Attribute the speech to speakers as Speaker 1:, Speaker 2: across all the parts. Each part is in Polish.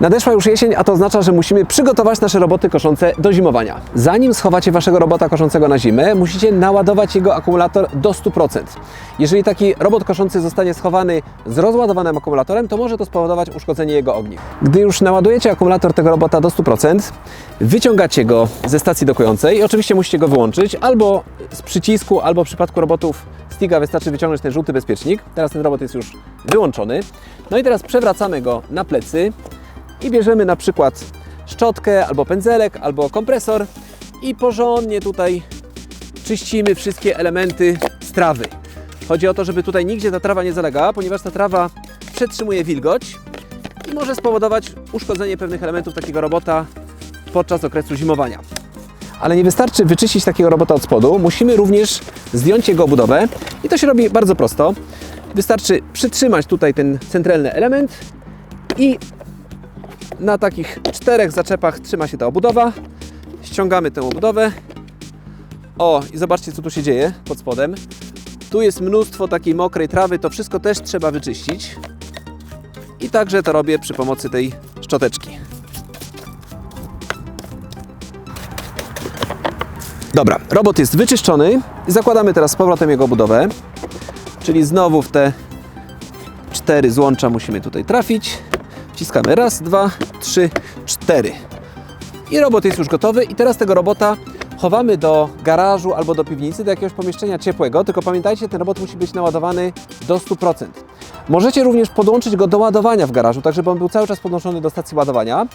Speaker 1: Nadeszła już jesień, a to oznacza, że musimy przygotować nasze roboty koszące do zimowania. Zanim schowacie waszego robota koszącego na zimę, musicie naładować jego akumulator do 100%. Jeżeli taki robot koszący zostanie schowany z rozładowanym akumulatorem, to może to spowodować uszkodzenie jego ogniw. Gdy już naładujecie akumulator tego robota do 100%, wyciągacie go ze stacji dokującej i oczywiście musicie go wyłączyć albo z przycisku, albo w przypadku robotów Stiga wystarczy wyciągnąć ten żółty bezpiecznik. Teraz ten robot jest już wyłączony. No i teraz przewracamy go na plecy i bierzemy na przykład szczotkę, albo pędzelek, albo kompresor i porządnie tutaj czyścimy wszystkie elementy z trawy. Chodzi o to, żeby tutaj nigdzie ta trawa nie zalegała, ponieważ ta trawa przetrzymuje wilgoć i może spowodować uszkodzenie pewnych elementów takiego robota podczas okresu zimowania. Ale nie wystarczy wyczyścić takiego robota od spodu, musimy również zdjąć jego obudowę i to się robi bardzo prosto. Wystarczy przytrzymać tutaj ten centralny element i na takich czterech zaczepach trzyma się ta obudowa. Ściągamy tę obudowę. O, i zobaczcie, co tu się dzieje pod spodem. Tu jest mnóstwo takiej mokrej trawy, to wszystko też trzeba wyczyścić. I także to robię przy pomocy tej szczoteczki. Dobra, robot jest wyczyszczony zakładamy teraz z powrotem jego obudowę. Czyli znowu w te cztery złącza musimy tutaj trafić. Wciskamy raz, dwa, trzy, cztery. I robot jest już gotowy i teraz tego robota chowamy do garażu albo do piwnicy, do jakiegoś pomieszczenia ciepłego, tylko pamiętajcie, ten robot musi być naładowany do 100%. Możecie również podłączyć go do ładowania w garażu, tak żeby on był cały czas podłączony do stacji ładowania,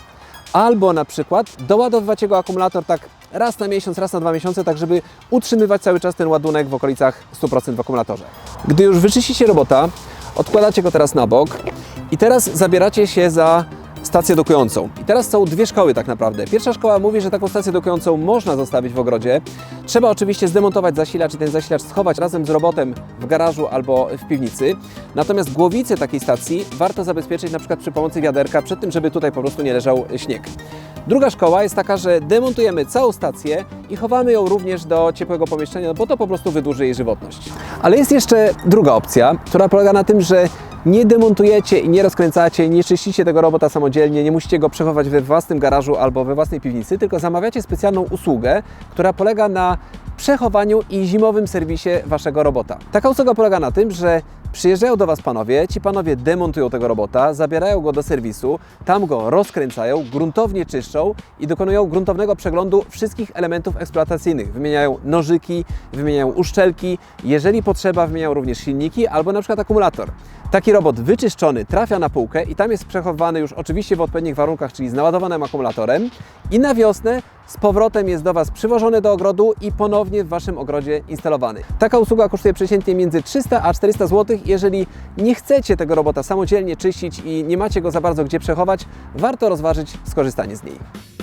Speaker 1: albo na przykład doładowywać jego akumulator tak raz na miesiąc, raz na dwa miesiące, tak żeby utrzymywać cały czas ten ładunek w okolicach 100% w akumulatorze. Gdy już wyczyścicie robota, odkładacie go teraz na bok i teraz zabieracie się za stację dokującą. I teraz są dwie szkoły tak naprawdę. Pierwsza szkoła mówi, że taką stację dokującą można zostawić w ogrodzie. Trzeba oczywiście zdemontować zasilacz i ten zasilacz schować razem z robotem w garażu albo w piwnicy. Natomiast głowicę takiej stacji warto zabezpieczyć na przykład przy pomocy wiaderka przed tym, żeby tutaj po prostu nie leżał śnieg. Druga szkoła jest taka, że demontujemy całą stację i chowamy ją również do ciepłego pomieszczenia, no bo to po prostu wydłuży jej żywotność. Ale jest jeszcze druga opcja, która polega na tym, że nie demontujecie i nie rozkręcacie, nie czyścicie tego robota samodzielnie, nie musicie go przechować we własnym garażu albo we własnej piwnicy, tylko zamawiacie specjalną usługę, która polega na przechowaniu i zimowym serwisie waszego robota. Taka usługa polega na tym, że przyjeżdżają do Was panowie, ci panowie demontują tego robota, zabierają go do serwisu, tam go rozkręcają, gruntownie czyszczą i dokonują gruntownego przeglądu wszystkich elementów eksploatacyjnych. Wymieniają nożyki, wymieniają uszczelki, jeżeli potrzeba wymieniają również silniki albo na przykład akumulator. Taki robot wyczyszczony trafia na półkę i tam jest przechowany już oczywiście w odpowiednich warunkach, czyli z naładowanym akumulatorem i na wiosnę z powrotem jest do Was przywożony do ogrodu i ponownie w Waszym ogrodzie instalowany. Taka usługa kosztuje przeciętnie między 300 a 400 zł. Jeżeli nie chcecie tego robota samodzielnie czyścić i nie macie go za bardzo gdzie przechować, warto rozważyć skorzystanie z niej.